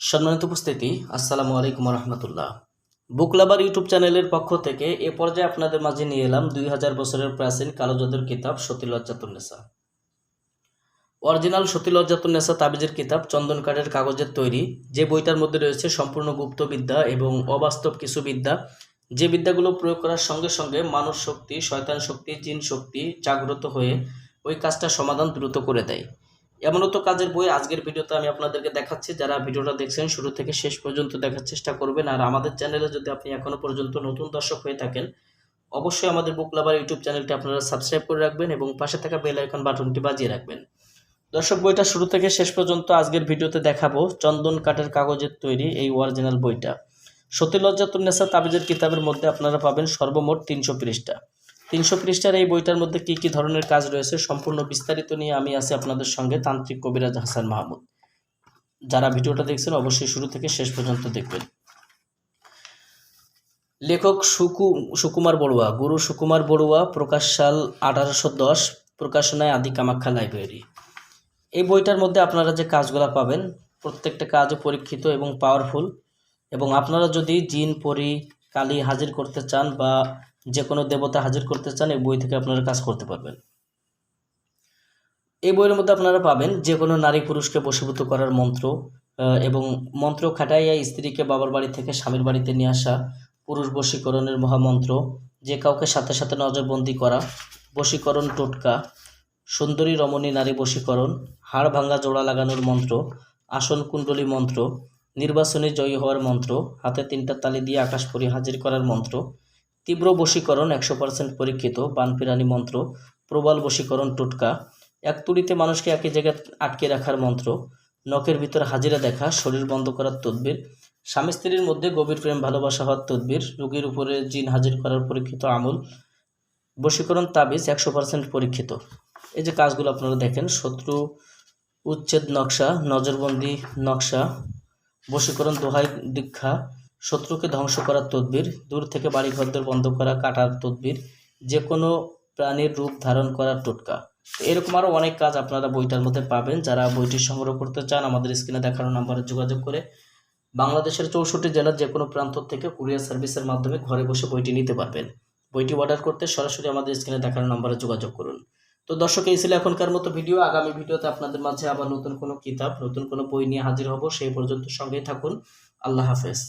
সম্মানিত উপস্থিতি, আসসালামু আলাইকুম রহমতুল্লাহ বুকলাবার ইউটিউব চ্যানেলের পক্ষ থেকে এ পর্যায়ে আপনাদের মাঝে নিয়ে এলাম দুই হাজার বছরের প্রাচীন কালো জাদুর কিতাব সতীলজ্জাতুন্নেসা অরিজিনাল সতীলজ্জাতুন্নেসা তাবিজের কিতাব চন্দন কাঠের কাগজের তৈরি, যে বইটার মধ্যে রয়েছে সম্পূর্ণ গুপ্ত বিদ্যা এবং অবাস্তব কিছু বিদ্যা। যে বিদ্যাগুলো প্রয়োগ করার সঙ্গে সঙ্গে মানব শক্তি, শয়তান শক্তি, জিন শক্তি জাগ্রত হয়ে ওই কাজটা সমাধান দ্রুত করে দেয়। এমনও তো কাজের বই আজকের ভিডিওতে আমি আপনাদেরকে দেখাচ্ছি, যারা ভিডিওটা দেখছেন শুরু থেকে শেষ পর্যন্ত দেখার চেষ্টা করবেন। আর আমাদের চ্যানেলে যদি আপনি এখনও পর্যন্ত নতুন দর্শক হয়ে থাকেন, অবশ্যই আমাদের বুক লাভার ইউটিউব চ্যানেলটি আপনারা সাবস্ক্রাইব করে রাখবেন এবং পাশে থাকা বেল আইকন বাটনটি বাজিয়ে রাখবেন। দর্শক, বইটা শুরু থেকে শেষ পর্যন্ত আজকের ভিডিওতে দেখাবো চন্দন কাঠের কাগজের তৈরি এই অরিজিনাল বইটা। সতীলজ্জাতুন্নেসা তাবিজের কিতাবের মধ্যে আপনারা পাবেন সর্বমোট তিনশো পৃষ্ঠা। তিনশো পৃষ্ঠার এই বইটার মধ্যে কি কি ধরনের কাজ রয়েছে সম্পূর্ণ বিস্তারিত নিয়ে আমি আছি আপনাদের সঙ্গে তান্ত্রিক কবিরাজ হাসান মাহমুদ। যারা ভিডিওটা দেখছেন অবশ্যই শুরু থেকে শেষ পর্যন্ত দেখবেন। লেখক সুকু, সুকুমার বড়ুয়া, গুরু সুকুমার বড়ুয়া, প্রকাশ সাল আঠারোশো দশ, প্রকাশনায় আদি কামাখ্যা লাইব্রেরি। এই বইটার মধ্যে আপনারা যে কাজগুলো পাবেন, প্রত্যেকটা কাজও পরীক্ষিত এবং পাওয়ারফুল। এবং আপনারা যদি জিন, পরি, কালী হাজির করতে চান বা যে কোনো দেবতা হাজির করতে চান, এই বই থেকে আপনারা কাজ করতে পারবেন। এই বইয়ের মধ্যে আপনারা পাবেন যে কোনো নারী পুরুষকে বশীভূত করার মন্ত্র এবং মন্ত্র খাটাইয়া স্ত্রীকে বাবার বাড়ি থেকে স্বামীর বাড়িতে নিয়ে আসা, পুরুষ বশীকরণের মহামন্ত্র, যে কাউকে সাথে সাথে নজরবন্দি করা, বশীকরণ টোটকা, সুন্দরী রমণী নারী বশীকরণ, হাড় ভাঙ্গা জোড়া লাগানোর মন্ত্র, আসন কুণ্ডলী মন্ত্র নির্বাচনে জয়ী হওয়ার মন্ত্র, হাতে তিনটা তালি দিয়ে আকাশ পরি হাজির করার মন্ত্র তীব্র বশীকরণ, একশো পার্সেন্ট পরীক্ষিত বানপিরানি মন্ত্র, প্রবল বশীকরণ, টোটকা। এক তুড়িতে মানুষকে একই জায়গায় আটকে রাখার মন্ত্র। নখের ভিতর হাজিরা দেখা, শরীর বন্ধ করার তদবির। স্বামী স্ত্রীর মধ্যে গভীর প্রেম, ভালোবাসা হওয়ার তদবির। রোগীর উপরে জিন হাজির করার পরীক্ষিত আমল। বশীকরণ তাবিজ, একশো পার্সেন্ট পরীক্ষিত। এই যে কাজগুলো আপনারা দেখেন, শত্রু, উচ্ছেদ, নকশা, নজরবন্দি, নকশা, বশীকরণ, দোহাই, দীক্ষা শত্রুকে ধ্বংস করার তদবির, দূর থেকে বাড়ি ঘরদোর বন্ধ করা, কাটার তদবির যে কোনো প্রাণীর রূপ ধারণ করার টোটকা। এরকম আরও অনেক কাজ আপনারা বইটার মধ্যে পাবেন। যারা বইটি সংগ্রহ করতে চান, আমাদের স্ক্রিনে দেখানো নাম্বারে যোগাযোগ করে বাংলাদেশের চৌষট্টি জেলার যে কোনো প্রান্ত থেকে কুরিয়ার সার্ভিসের মাধ্যমে ঘরে বসে বইটি নিতে পারবেন। বইটি অর্ডার করতে সরাসরি আমাদের স্ক্রিনে দেখানো নাম্বারে যোগাযোগ করুন। তো দর্শক, এই ছিল এখনকার মতো ভিডিও। আগামী ভিডিওতে আপনাদের মাঝে আবার নতুন কোনো কিতাব, নতুন কোনো বই নিয়ে হাজির হব। সেই পর্যন্ত সঙ্গেই থাকুন। আল্লাহ হাফেজ।